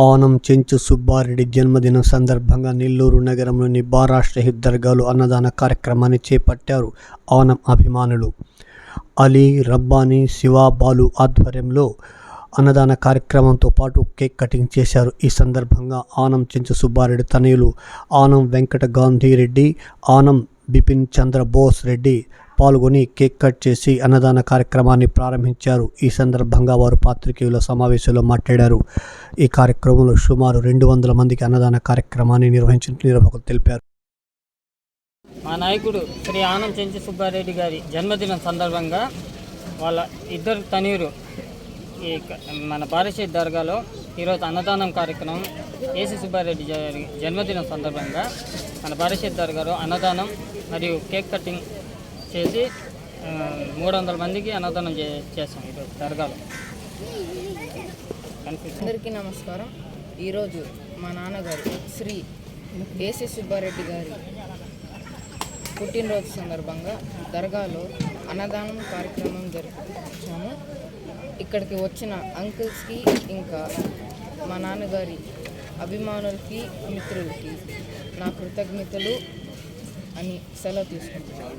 ఆనం చెంచు సుబ్బారెడ్డి జన్మదినం సందర్భంగా నెల్లూరు నగరంలోని బారాష్ట్ర షహీద్ దర్గాలో అన్నదాన కార్యక్రమాన్ని చేపట్టారు ఆనం అభిమానులు. అలీ రబ్బానీ శివ బాలు ఆధ్వర్యంలో అన్నదాన కార్యక్రమంతో పాటు కేక్ కటింగ్ చేశారు. ఈ సందర్భంగా ఆనం చెంచు సుబ్బారెడ్డి తనయులు ఆనం వెంకట గాంధీ రెడ్డి ఆనం బిపిన్ చంద్ర బోస్ రెడ్డి పాల్గొని కేక్ కట్ చేసి అన్నదాన కార్యక్రమాన్ని ప్రారంభించారు. ఈ సందర్భంగా వారు పాత్రికేయుల సమావేశంలో మాట్లాడారు. ఈ కార్యక్రమంలో సుమారు రెండు వందల మందికి అన్నదాన కార్యక్రమాన్ని నిర్వహించిన నిర్వాహకులు తెలిపారు. మా నాయకుడు శ్రీ ఆనంద్ చెంచి సుబ్బారెడ్డి గారి జన్మదినం సందర్భంగా వాళ్ళ ఇద్దరు తనీరు ఈ మన పారిశీత్ దర్గాలో ఈరోజు అన్నదానం కార్యక్రమం ఏసీ సుబ్బారెడ్డి గారి జన్మదినం సందర్భంగా మన పారిశీత్ దర్గాలో అన్నదానం మరియు కేక్ కటింగ్ చేసి మూడు వందల మందికి అన్నదానం చే చేస్తాం ఈరోజు దర్గాలో. అందరికీ నమస్కారం. ఈరోజు మా నాన్నగారు శ్రీ ఏసీ సుబ్బారెడ్డి గారి పుట్టినరోజు సందర్భంగా దర్గాలో అన్నదానం కార్యక్రమం జరిపించాము. ఇక్కడికి వచ్చిన అంకుల్స్కి ఇంకా మా నాన్నగారి అభిమానులకి మిత్రులకి నా కృతజ్ఞతలు అని సెలవు తీసుకుంటున్నాను.